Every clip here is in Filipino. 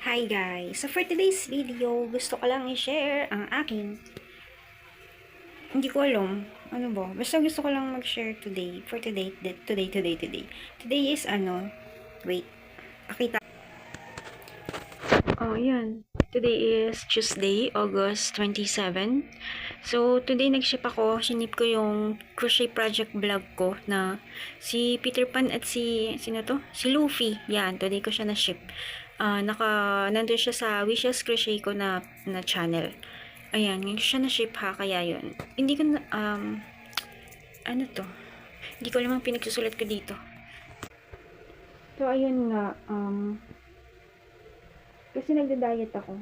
Hi guys! So for today's video, gusto ko lang i-share ang aking hindi ko alam. Ano ba? Basta gusto ko lang mag-share today. For today, today, today, today. Today is ano? Wait. Pakita. Oh, yan. Today is Tuesday, August 27. So, today nag-ship ako. Sinip ko yung crochet project vlog ko na si Peter Pan at si, sino to? Si Luffy. Yan, today ko siya na-ship. Ah, naka, nandun siya sa Wishes Crochet ko na, na channel. Ayan, ngayon siya na-ship ha, kaya yun. Hindi ko na, um, ano to? Hindi ko alam ang pinagsusulat ko dito. So, ayun nga, um, kasi nagda-diet ako.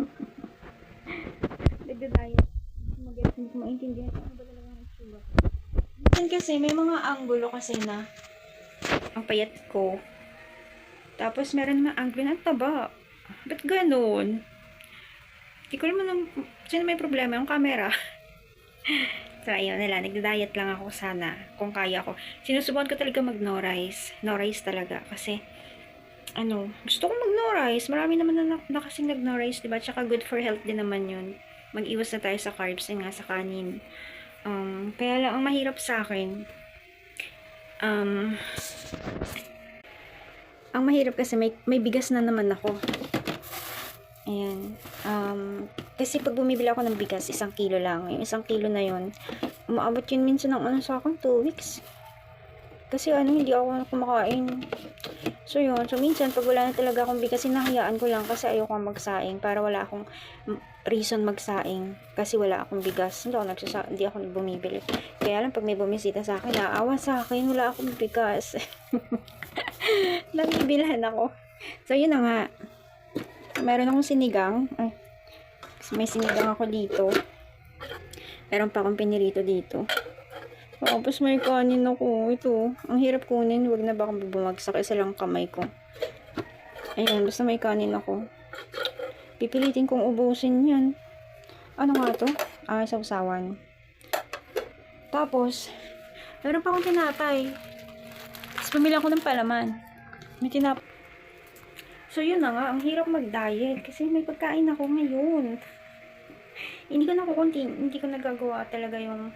nagda-diet. Mag- hindi ko maintindihan ano ba talaga ang itsura. Minsan kasi, may mga anggulo kasi na ang payat ko. Tapos, meron naman anggulo na ang taba. Ba't ganun? Hindi ko naman, sino may problema? Yung camera. so, ayun nila. Nagda-diet lang ako sana. Kung kaya ko. Sinusubukan ko talaga mag-no rice. No rice talaga. Kasi, ano, gusto kong mag-no rice. Marami naman na, na, na kasing nag-no rice, diba? Tsaka good for health din naman yun. Mag-iwas na tayo sa carbs and nga sa kanin. Um, kaya lang, ang mahirap sa akin, um, ang mahirap kasi may, may bigas na naman ako. Ayan. Um, kasi pag bumibili ako ng bigas, isang kilo lang. Yung isang kilo na yun, umaabot yun minsan ng ano sa akin, 2 weeks. Kasi ano, hindi ako kumakain. So yun, so minsan pag wala na talaga akong bigas, hinahayaan ko lang kasi ayoko magsaing para wala akong reason magsaing kasi wala akong bigas. Hindi ako nagsasa hindi ako bumibili. Kaya lang pag may bumisita sa akin, naawa sa akin, wala akong bigas. Nabibilhan ako. So yun na nga. Meron akong sinigang. Ay, may sinigang ako dito. Meron pa akong pinirito dito. Tapos may kanin ako. Ito. Ang hirap kunin. Huwag na baka bumagsak. Isa lang kamay ko. Ayan. Basta may kanin ako. Pipilitin kong ubusin yan. Ano nga to? Ah, sausawan. Tapos, meron pa akong tinapay. Tapos pumili ako ng palaman. May tinap... So, yun na nga. Ang hirap mag-diet. Kasi may pagkain ako ngayon. hindi ko na kukunti. Hindi ko nagagawa talaga yung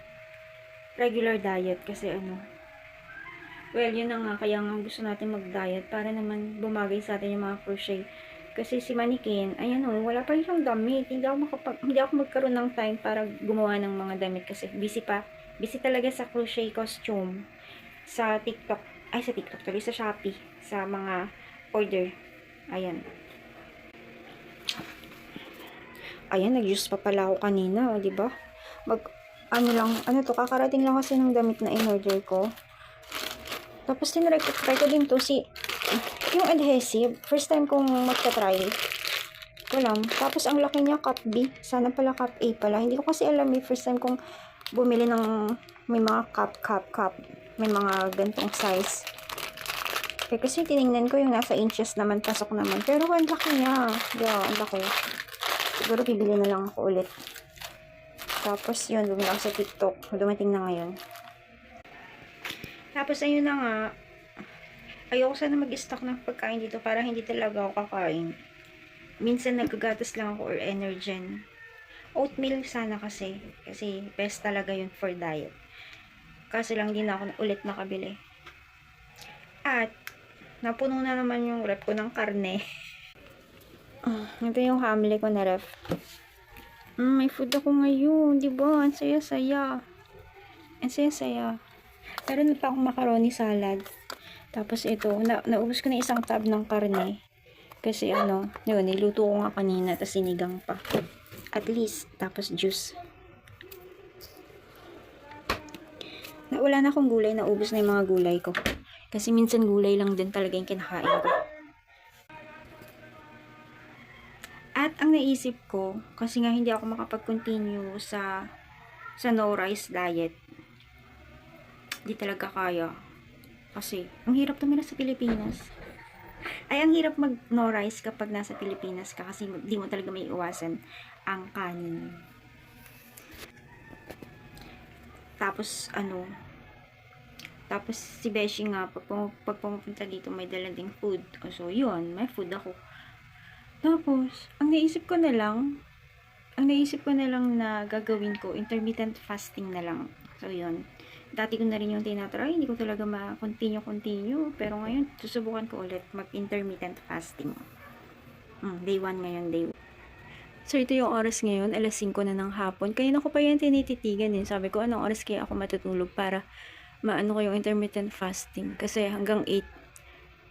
regular diet kasi ano well yun na nga kaya nga gusto natin mag-diet para naman bumagay sa atin yung mga crochet kasi si Manikin ayan o wala pa rin siyang damit hindi ako, makapag, hindi ako magkaroon ng time para gumawa ng mga damit kasi busy pa busy talaga sa crochet costume sa TikTok ay sa TikTok tuloy sa Shopee sa mga order ayan ayan nag-use pa pala ako kanina o di ba mag ano lang, ano to, kakarating lang kasi ng damit na in-order ko. Tapos tinry ko, din to si, yung adhesive, first time kong magta-try. Wala. Tapos ang laki niya, cup B. Sana pala cup A pala. Hindi ko kasi alam eh, first time kong bumili ng may mga cup, cup, cup. May mga gantong size. Eh, kasi tiningnan ko yung nasa inches naman, pasok naman. Pero ang laki niya. Yeah, ang laki. Siguro bibili na lang ako ulit. Tapos, yun, bumili ako sa TikTok. Dumating na ngayon. Tapos, ayun na nga. Ayoko sana mag-stock ng pagkain dito para hindi talaga ako kakain. Minsan nagagatas lang ako or Energen. Oatmeal sana kasi. Kasi best talaga yun for diet. Kasi lang din ako ulit nakabili. At, napuno na naman yung rep ko ng karne. Ah, ito yung hamli ko na ref. Mm, may food ako ngayon, di ba? Ang saya-saya. Ang saya-saya. Meron pa akong macaroni salad. Tapos ito, na naubos ko na isang tab ng karne. Kasi ano, yun, niluto ko nga kanina, tapos sinigang pa. At least, tapos juice. Na, wala na akong gulay, naubos na yung mga gulay ko. Kasi minsan gulay lang din talaga yung kinakain ko. At ang naisip ko, kasi nga hindi ako makapag-continue sa sa no rice diet. Hindi talaga kaya. Kasi, ang hirap tumira sa Pilipinas. Ay, ang hirap mag no rice kapag nasa Pilipinas ka kasi di mo talaga may iwasan ang kanin. Tapos, ano, tapos si Beshi nga, pag, pum- dito, may dala ding food. So, yun, may food ako. Tapos, ang naisip ko na lang, ang naisip ko na lang na gagawin ko, intermittent fasting na lang. So, yun. Dati ko na rin yung tinatry, hindi ko talaga ma-continue-continue. Pero ngayon, susubukan ko ulit mag-intermittent fasting. Mm, day 1 ngayon, day 1. So, ito yung oras ngayon, alas 5 na ng hapon. Kaya ko pa yan tinititigan eh. Sabi ko, anong oras kaya ako matutulog para maano ko yung intermittent fasting. Kasi hanggang 8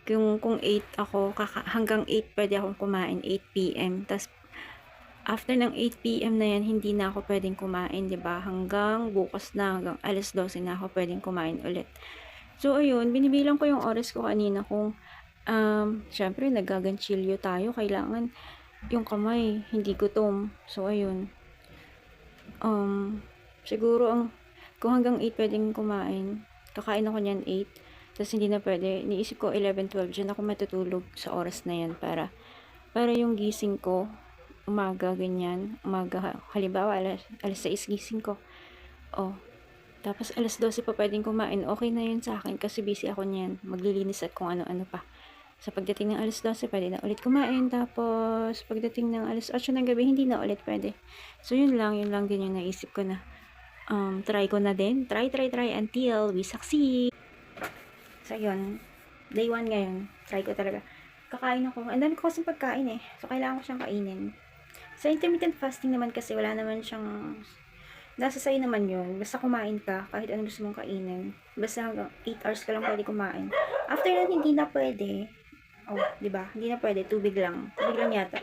kung, kung 8 ako, kaka, hanggang 8 pwede akong kumain, 8 p.m. Tapos, after ng 8 p.m. na yan, hindi na ako pwedeng kumain, ba Hanggang bukas na, hanggang alas 12 na ako pwedeng kumain ulit. So, ayun, binibilang ko yung oras ko kanina kung, um, syempre, nagaganchilyo tayo, kailangan yung kamay, hindi gutom. So, ayun. Um, siguro, ang, kung hanggang 8 pwedeng kumain, kakain ako niyan 8, tapos hindi na pwede, niisip ko 11, 12, dyan ako matutulog sa oras na yan para, para yung gising ko, umaga, ganyan, umaga, halimbawa, alas, alas 6 gising ko, oh, tapos alas 12 pa pwedeng kumain, okay na yun sa akin kasi busy ako niyan, maglilinis at kung ano-ano pa. Sa pagdating ng alas 12, pwede na ulit kumain, tapos pagdating ng alas 8 ng gabi, hindi na ulit pwede. So, yun lang, yun lang din yung naisip ko na, um, try ko na din, try, try, try until we succeed. So, yun. Day 1 ngayon. Try ko talaga. Kakain ako. Ang dami ko kasing pagkain eh. So, kailangan ko siyang kainin. Sa intermittent fasting naman kasi wala naman siyang nasa sa'yo naman yun. Basta kumain ka, kahit anong gusto mong kainin. Basta hanggang 8 hours ka lang pwede kumain. After nun, hindi na pwede. Oh, di ba? Hindi na pwede. Tubig lang. Tubig lang yata.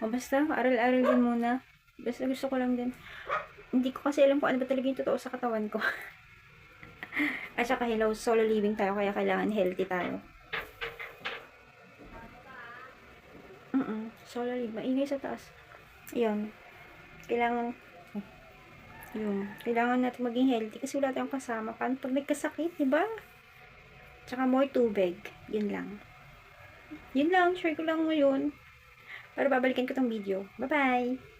O basta, aral-aral din muna. Basta gusto ko lang din. Hindi ko kasi alam kung ano ba talaga yung totoo sa katawan ko. At saka hello, solo living tayo kaya kailangan healthy tayo. Mm solo living. Maingay sa taas. Ayun. Kailangan yun. Kailangan natin maging healthy kasi wala tayong kasama. Paano pag nagkasakit, di ba? Tsaka more tubig. Yun lang. Yun lang. Share ko lang ngayon. Para babalikan ko tong video. Bye-bye!